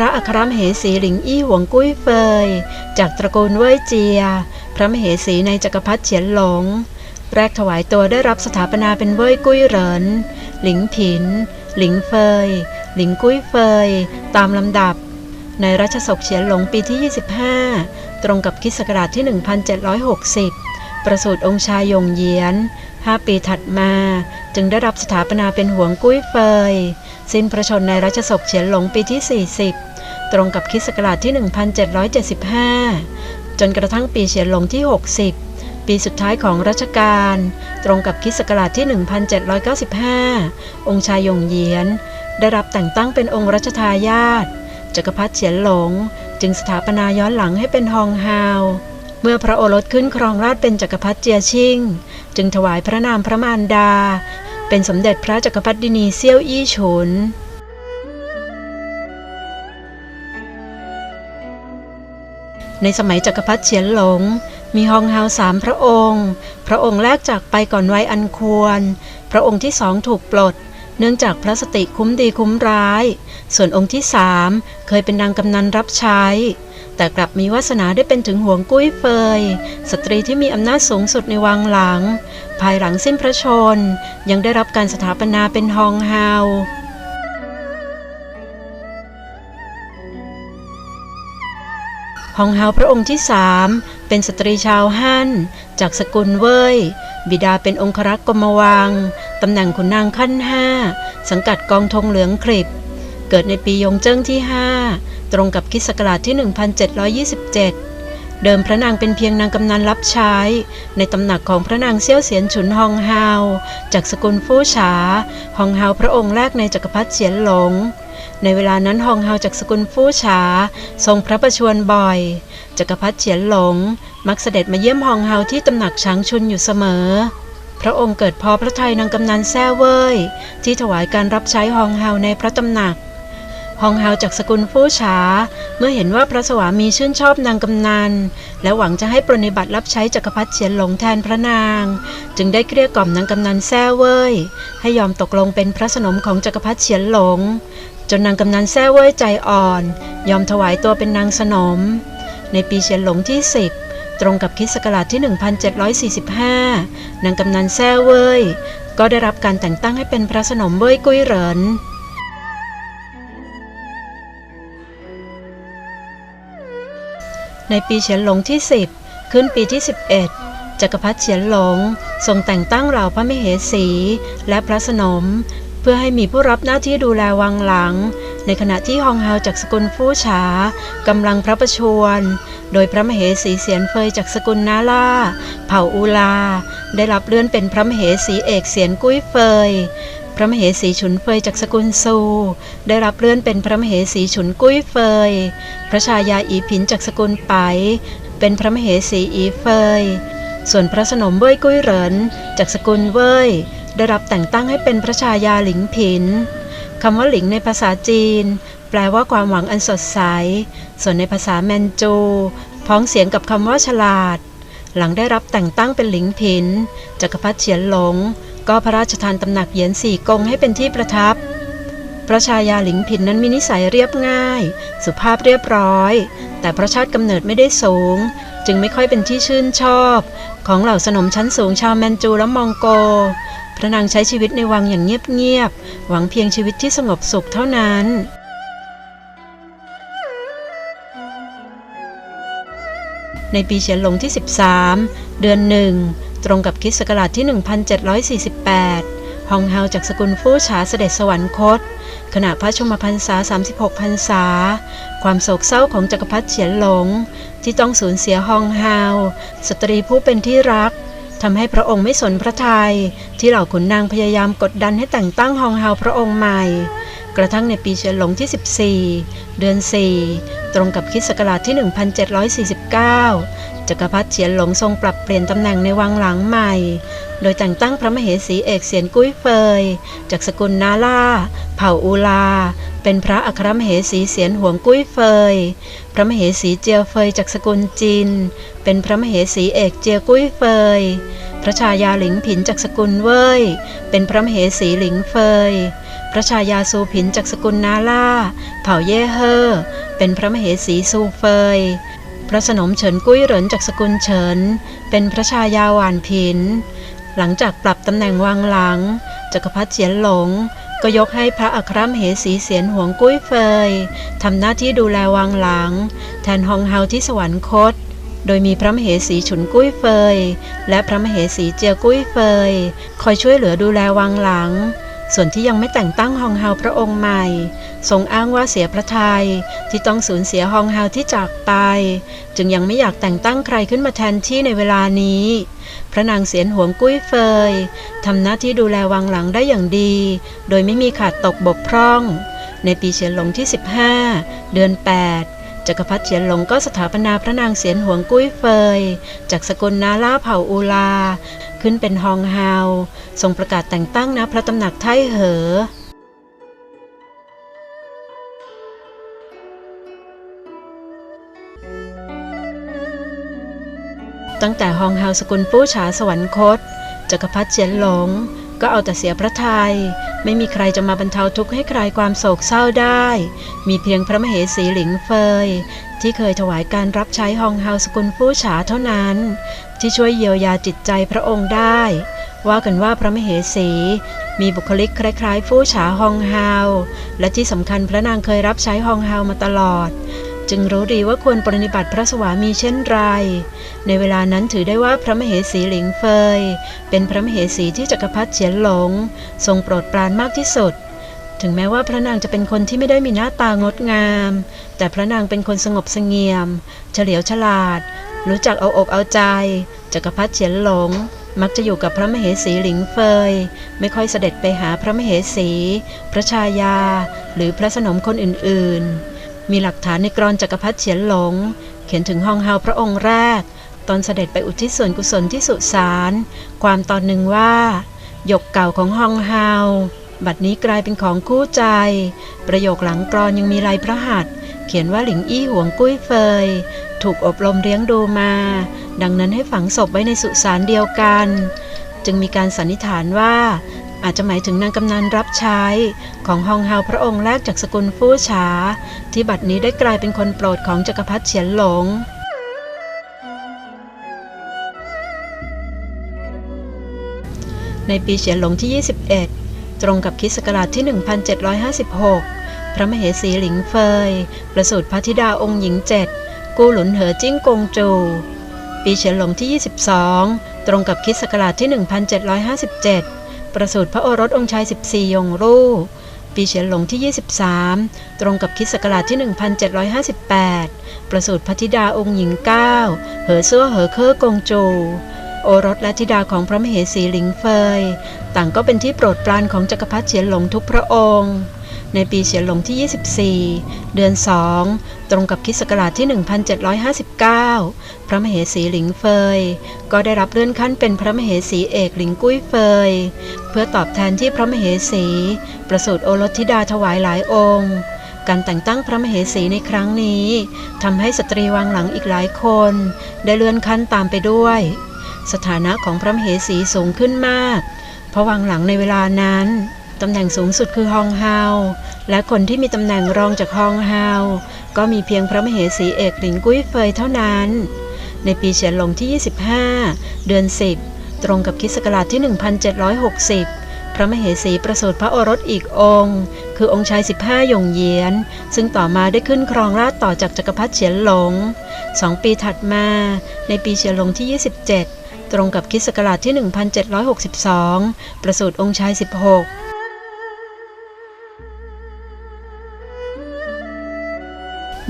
ระอัครมเหสีหลิงอี้หวงกุ้ยเฟย จากตระกูลเว่ยเจีย พระมเหสีในจักรพรรดิเฉียนหลง แรกถวายตัวได้รับสถาปนาเป็นเว่ยกุ้ยเหริน หลิงผิน หลิงเฟย หลิงกุ้ยเฟย ตามลำดับ ในรัชสกเฉียนหลงปีที่ 25 ตรงกับคิศกราชที่ 1760 ประสูติองค์ชายยงเยียน 5 ปีถัดมาจึงได้รับสถาปนาเป็นหวงกุ้ยเฟยสิ้นพระชนในรัชสกเฉียนหลงปีที่ 40 ตรงกับคริสต์ศักราชที่ 1775 จนกระทั่งปีเฉียนหลงที่ 60 ปีสุดท้ายของรัชกาล ตรงกับคริสต์ศักราชที่ 1795 องค์ชายยงเยียน ได้รับแต่งตั้งเป็นองค์รัชทายาทจักรพรรดิเฉียนหลง จึงสถาปนาย้อนหลังให้เป็นฮองฮาวเมื่อพระโอรสขึ้นครองราชเป็นจักรพรรดิเจียชิง จึงถวายพระนามพระมารดา เป็นสมเด็จพระจักรพรรดินีเซี่ยวอี้ฉุน ในสมัยจักรพรรดิเฉียนหลง มีฮองเฮาสามพระองค์ พระองค์แรกจากไปก่อนวัยอันควร พระองค์ที่สองถูกปลด เนื่องจากพระสติคุ้มดีคุ้มร้าย ส่วนองค์ที่สามเคยเป็นนางกำนันรับใช้ แต่กลับมีวาสนาได้เป็นถึงห่วงกุ้ยเฟย สตรีที่มีอำนาจสูงสุดในวังหลัง ภายหลังสิ้นพระชน ยังได้รับการสถาปนาเป็นฮองเฮา ฮองเฮาพระองค์ที่สามเป็นสตรีชาวฮั่นจากสกุลเว่ยบิดาเป็นองครักษ์กรมวังตำแหน่งขุนนางขั้นห้าสังกัดกองธงเหลืองคลิบเกิดในปียงเจิ้งที่ 5 ตรงกับคิสต์ศักราชที่ 1727 เดิมพระนางเป็นเพียงนางกำนันรับใช้ ในตำหนักของพระนางเซี่ยวเสียนฉุนฮองเฮาจากสกุลฟู่ฉาฮองเฮาพระองค์แรกในจักรพรรดิเฉียนหลง ในเวลานั้นฮองเฮาจากสกุลฟู่ฉาทรงพระประชวรบ่อย จักรพรรดิเฉียนหลง มักเสด็จมาเยี่ยมฮองเฮาที่ตำหนักช้างชุนอยู่เสมอ พระองค์เกิดพอพระทัยนางกำนันแซ่เว่ยที่ถวายการรับใช้ฮองเฮาในพระตำหนักฮองเฮาจากสกุลฟู่ฉาเมื่อเห็นว่าพระสวามีชื่นชอบนางกำนัน และหวังจะให้ปรนนิบัติรับใช้จักรพรรดิเฉียนหลงแทนพระนาง จึงได้เกลี้ยกล่อมนางกำนันแซ่เว่ยให้ยอมตกลงเป็นพระสนมของจักรพรรดิเฉียนหลง จนนางกำนันแซ่เว่ยใจอ่อน ยอมถวายตัวเป็นนางสนม ในปีเฉียนหลงที่ 10 ตรงกับคิสต์ศักราชที่ 1745 นางกำนันแซ่เว่ยก็ได้รับการแต่งตั้งให้เป็นพระสนมเว่ยกุ้ยเหรินในปีเฉียนหลงที่ 10 ขึ้นปีที่ 11 จักรพรรดิเฉียนหลงทรงแต่งตั้งเหล่าพระมเหสี และพระสนม พื่อให้มีผู้รับหน้าที่ดูแลวังหลัง ในขณะที่ฮองเฮาจากสกุลฟู่ฉากำลังพระประชวร โดยพระมเหสีเสียนเฟยจากสกุลนาล่า เผ่าอูลา ได้รับเลื่อนเป็นพระมเหสีเอกเสียนกุ้ยเฟยพระมเหสีฉุนเฟยจากสกุลซู ได้รับเลื่อนเป็นพระมเหสีฉุนกุ้ยเฟย พระชายาอีผินจากสกุลไป เป็นพระมเหสีอีเฟย ส่วนพระสนมเว่ยกุ้ยเหรินจากสกุลเว่ย ได้รับแต่งตั้งให้เป็นพระชายาหลิงผินคำว่าหลิงในภาษาจีน แปลว่าความหวังอันสดใส ส่วนในภาษาแมนจู พ้องเสียงกับคำว่าฉลาด หลังได้รับแต่งตั้งเป็นหลิงผินจักรพรรดิเฉียนหลง ก็พระราชทานตำหนักเหยียนสี่กงให้เป็นที่ประทับ พระชายาหลิงผินนั้นมีนิสัยเรียบง่าย สุภาพเรียบร้อย แต่พระชาติกำเนิดไม่ได้สูง จึงไม่ค่อยเป็นที่ชื่นชอบ ของเหล่าสนมชั้นสูงชาวแมนจูและมองโก พระนางใช้ชีวิตในวังอย่างเงียบๆ หวังเพียงชีวิตที่สงบสุขเท่านั้นในปีเฉียนหลงที่ 13 เดือนหนึ่ง ตรงกับคริสต์ศักราชที่ 1748 ฮองเฮาจากสกุลฟู่ฉาเสด็จสวรรคต ขณะพระชมพรรษา 36 พรรษา ความโศกเศร้าของจักรพรรดิเฉียนหลง ที่ต้องสูญเสียฮองเฮา สตรีผู้เป็นที่รัก ทำให้พระองค์ไม่สนพระทยัยที่เหล่าขุนนางพยายามกดดันให้แต่งตั้งฮองเฮาพระองค์ใหม่ กระทั่งในปีเฉลิหลงที่ 14 เดือน 4 ตรงกับคริสต์ศักราชที่ 1749 จักรพรรดิเฉียนหลงทรงปรับเปลี่ยนตำแหน่งในวังหลังใหม่ โดยแต่งตั้งพระมเหสีเอกเสียนกุ้ยเฟย จากสกุลนาล่า เผ่าอูลา เป็นพระอัครมเหสีเสียนหวงกุ้ยเฟย พระมเหสีเจียวเฟยจากสกุลจินเป็นพระมเหสีเอกเจียกุ้ยเฟย พระชายาหลิงผินจากสกุลเว่ย เป็นพระมเหสีหลิงเฟย พระชายาซูผินจากสกุลนาล่า เผ่าเย่เฮอเป็นพระมเหสีซูเฟย พระสนมเฉินกุ้ยเหรินจากสกุลเฉิน เป็นพระชายาหวานผิน หลังจากปรับตำแหน่งวังหลังจักรพรรดิเฉียนหลง ก็ยกให้พระอัครมเหสีเสียนหวงกุ้ยเฟยทำหน้าที่ดูแลวังหลัง แทนฮองเฮาที่สวรรคต โดยมีพระมเหสีฉุนกุ้ยเฟย และพระมเหสีเจียกุ้ยเฟย คอยช่วยเหลือดูแลวังหลัง ส่วนที่ยังไม่แต่งตั้งฮองเฮาพระองค์ใหม่ ทรงอ้างว่าเสียพระทัยที่ต้องสูญเสียฮองเฮาที่จากไป จึงยังไม่อยากแต่งตั้งใครขึ้นมาแทนที่ในเวลานี้ พระนางเสียนหวงกุ้ยเฟยทำหน้าที่ดูแลวังหลังได้อย่างดี โดยไม่มีขาดตกบกพร่อง ในปีเฉียนหลงที่ 15 เดือน 8จักรพรรดิเฉียนหลงก็สถาปนาพระนางเสียนหวงกุ้ยเฟย จากสกุลนาล่าเผ่าอูลา ขึ้นเป็นฮองเฮาทรงประกาศแต่งตั้งณพระตำหนักไทเหอตั้งแต่ฮองเฮาสกุลปู้ฉาสวรรคตจักรพรรดิเจียนหลง ก็เอาแต่เสียพระทยัยไม่มีใครจะมาบรรเทาทุกข์ให้ใคลายความโศกเศร้าได้ มีเพียงพระมเหสีหลิงเฟย ที่เคยถวายการรับใช้ฮองเฮาสกุลฟู่ฉาเท่านั้น ที่ช่วยเยียวยาจิตใจพระองค์ได้ ว่ากันว่าพระมเหสีมีบุคลิกคล้ายๆ ฟู่ฉาฮองเฮาและที่สำคัญพระนางเคยรับใช้ฮองเฮามาตลอด จึงรู้ดีว่าควรปฏิบัติพระสวามีเช่นไร ในเวลานั้นถือได้ว่าพระมเหสีหลิงเฟย เป็นพระมเหสีที่จักรพรรดิเฉียนหลง ทรงโปรดปรานมากที่สุด ถึงแม้ว่าพระนางจะเป็นคนที่ไม่ได้มีหน้าตางดงาม แต่พระนางเป็นคนสงบเสงี่ยม เฉลียวฉลาด รู้จักเอาอกเอาใจ จักรพรรดิเฉียนหลงมักจะอยู่กับพระมเหสีหลิงเฟย ไม่ค่อยเสด็จไปหาพระมเหสี พระชายา หรือพระสนมคนอื่นๆ มีหลักฐานในกรอนจักรพรรดิเฉียนหลง เขียนถึงฮองเฮาพระองค์แรก ตอนเสด็จไปอุทิศส่วนกุศลที่สุสานความตอนหนึ่งว่าหยกเก่าของฮองเฮาบัดนี้กลายเป็นของคู่ใจ ประโยคหลังกรอนยังมีลายพระหัตถ์เขียนว่าหลิงอี้หวงกุ้ยเฟย ถูกอบรมเลี้ยงดูมา ดังนั้นให้ฝังศพไว้ในสุสานเดียวกัน จึงมีการสันนิษฐานว่า อาจจะหมายถึงนางกำนันรับใช้ของฮองเฮาพระองค์แรกจากสกุลฟู่ฉาที่บัดนี้ได้กลายเป็นคนโปรดของจักรพรรดิเฉียนหลงในปีเฉียนหลงที่ 21 ตรงกับคิสต์ศักราชที่ 1756 พระมเหสีหลิงเฟย ประสูติพระธิดาองค์หญิงเจ็ดกูหลุนเหอจิ้งกงจู ปีเฉียนหลงที่ 22 ตรงกับคิสต์ศักราชที่ 1757 ประสูติพระโอรสองค์ชาย 14 ยงรูป ปีเฉียนหลงที่ 23 ตรงกับคริสต์ศักราชที่ 1758 ประสูติพระธิดาองค์หญิง 9 เหอเสื้อเหอเคอกงจู โอรสและธิดาของพระมเหสีหลิงเฟย ต่างก็เป็นที่โปรดปรานของจักรพรรดิเฉียนหลงทุกพระองค์ ในปีเฉียนหลงที่ 24 เดือน 2 ตรงกับคิสต์ศักราชที่ 1759 พระมเหสีหลิงเฟย ก็ได้รับเลื่อนขั้นเป็นพระมเหสีเอกหลิงกุ้ยเฟย เพื่อตอบแทนที่พระมเหสี ประสูติโอรสธิดาถวายหลายองค์การแต่งตั้งพระมเหสีในครั้งนี้ทำให้สตรีวังหลังอีกหลายคน ได้เลื่อนขั้นตามไปด้วย สถานะของพระมเหสีสูงขึ้นมาก เพราะวังหลังในเวลานั้น ตำแหน่งสูงสุดคือฮองเฮาและคนที่มีตำแหน่งรองจากฮองเฮาก็มีเพียงพระมเหสีเอกหลิงกุ้ยเฟยเท่านั้น ในปีเฉียนหลงที่ 25 เดือน 10 ตรงกับคิสต์ศักราชที่ 1760 พระมเหสีประสูติพระโอรสอีกองค์ คือองค์ชาย 15หยงเยียน ซึ่งต่อมาได้ขึ้นครองราชต่อจากจักรพรรดิเฉียนหลง สองปีถัดมา ในปีเฉียนหลงที่ 27 ตรงกับคิสต์ศักราชที่ 1762 ประสูติองค์ชาย 16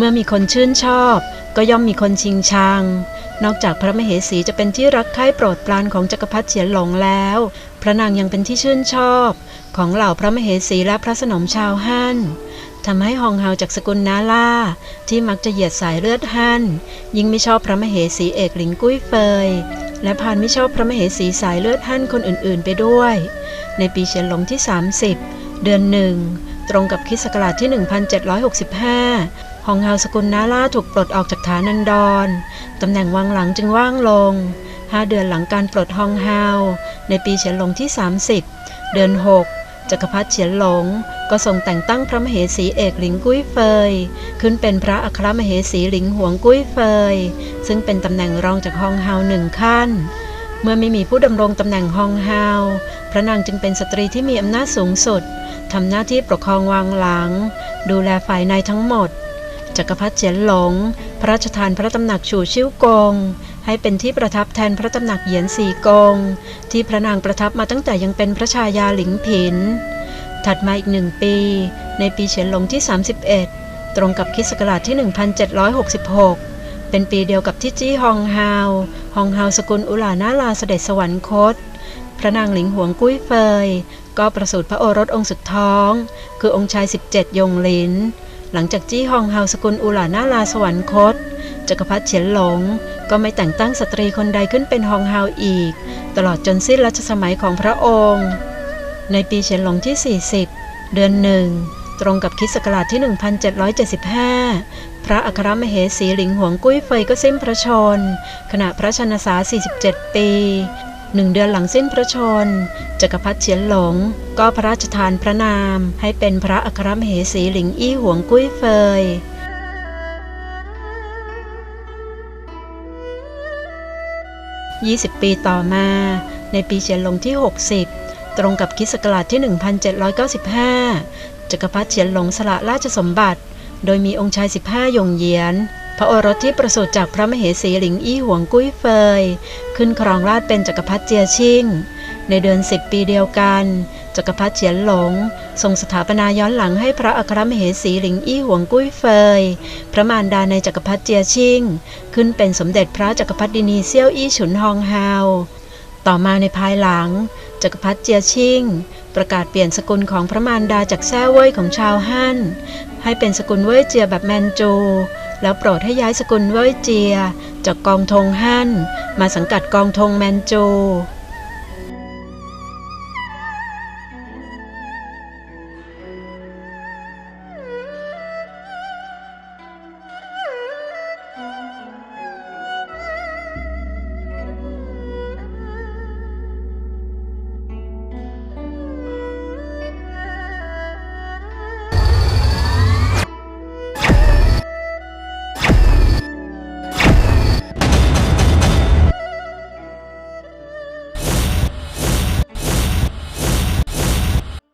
เมื่อมีคนชื่นชอบ ก็ย่อมมีคนชิงชัง นอกจากพระมเหสีจะเป็นที่รักใคร่โปรดปรานของจักรพรรดิเฉียนหลงแล้ว พระนางยังเป็นที่ชื่นชอบ ของเหล่าพระมเหสีและพระสนมชาวฮั่นทำให้ฮองเฮาจากสกุลนาล่า ที่มักจะเหยียดสายเลือดฮั่นยิ่งไม่ชอบพระมเหสีเอกหลิงกุ้ยเฟย และพานไม่ชอบพระมเหสีสายเลือดฮั่นคนอื่นๆ ไปด้วย ในปีเฉียนหลงที่ 30 เดือนหนึ่งตรงกับคิสศักราชที่ 1765 ฮองเฮาสกุลนาล่าถูกปลดออกจากฐานันดร ตำแหน่งวังหลังจึงว่างลง 5 เดือนหลังการปลดฮองเฮาในปีเฉียนหลงที่ 30 เดือน 6 จักรพรรดิเฉียนหลง ก็ทรงแต่งตั้งพระมเหสีเอกหลิงกุ้ยเฟย ขึ้นเป็นพระอัครมเหสีหลิงหวงกุ้ยเฟย ซึ่งเป็นตำแหน่งรองจากฮองเฮาหนึ่งขั้นเมื่อไม่มีผู้ดำรงตำแหน่งฮองเฮาพระนางจึงเป็นสตรีที่มีอำนาจสูงสุด ทำหน้าที่ปกครองวางหลัง ดูแลฝ่ายในทั้งหมด จักรพรรดิเฉียนหลง พระราชทานพระตำหนักฉู่ชิ่วกง ให้เป็นที่ประทับแทนพระตำหนักเหยียนสีกง ที่พระนางประทับมาตั้งแต่ยังเป็นพระชายาหลิงผิน ถัดมาอีกหนึ่งปี ในปีเฉียนหลงที่ 31 ตรงกับคิสต์ศักราชที่ 1766 เป็นปีเดียวกับที่จี้ฮองฮาว ฮองฮาวสกุลอุลานาลาเสด็จสวรรคต พระนางหลิงหวงกุ้ยเฟย ก็ประสูติพระโอรสองค์สุดท้อง คือองค์ชาย 17 ยงหลิน หลังจากจี้ฮองเฮาสกุลอุหลานาลาสวรรคต จักรพรรดิเฉียนหลง ก็ไม่แต่งตั้งสตรีคนใดขึ้นเป็นฮองเฮาอีก ตลอดจนสิ้นรัชสมัยของพระองค์ ในปีเฉียนหลงที่ 40 เดือนหนึ่ง ตรงกับคริสต์ศักราชที่ 1775 พระอัครมเหสีหลิงหวงกุ้ยเฟยก็สิ้นพระชน ขณะพระชนษา47 ปี หนึ่งเดือนหลังสิ้นพระชน จักรพรรดิเฉียนหลง ก็พระราชทานพระนาม ให้เป็นพระอัครมเหสีหลิงอี้หวงกุ้ยเฟย20 ปีต่อมา ในปีเฉียนหลงที่ 60 ตรงกับคิสต์ศักราชที่ 1795 จักรพรรดิเฉียนหลงสละราชสมบัติ โดยมีองค์ชาย 15 ยงเยียน พระโอรสที่ประสูติจากพระมเหสีหลิงอี้หวงกุ้ยเฟย ขึ้นครองราชเป็นจักรพรรดิเจียชิง ในเดือน10ปีเดียวกันจักรพรรดิเฉียนหลง ทรงสถาปนาย้อนหลังให้พระอัครมเหสีหลิงอี้หวงกุ้ยเฟย พระมารดาในจักรพรรดิเจียชิง ขึ้นเป็นสมเด็จพระจักรพรรดินีเซี่ยวอี้ฉุนฮองฮาวต่อมาในภายหลังจักรพรรดิเจียชิง ประกาศเปลี่ยนสกุลของพระมารดาจากแซ่เว่ยของชาวฮั่นให้เป็นสกุลเว่ยเจียแบบแมนจู แล้วโปรดให้ย้ายสกุลเว่ยเจีย จากกองทงฮั่น มาสังกัดกองทงแมนจู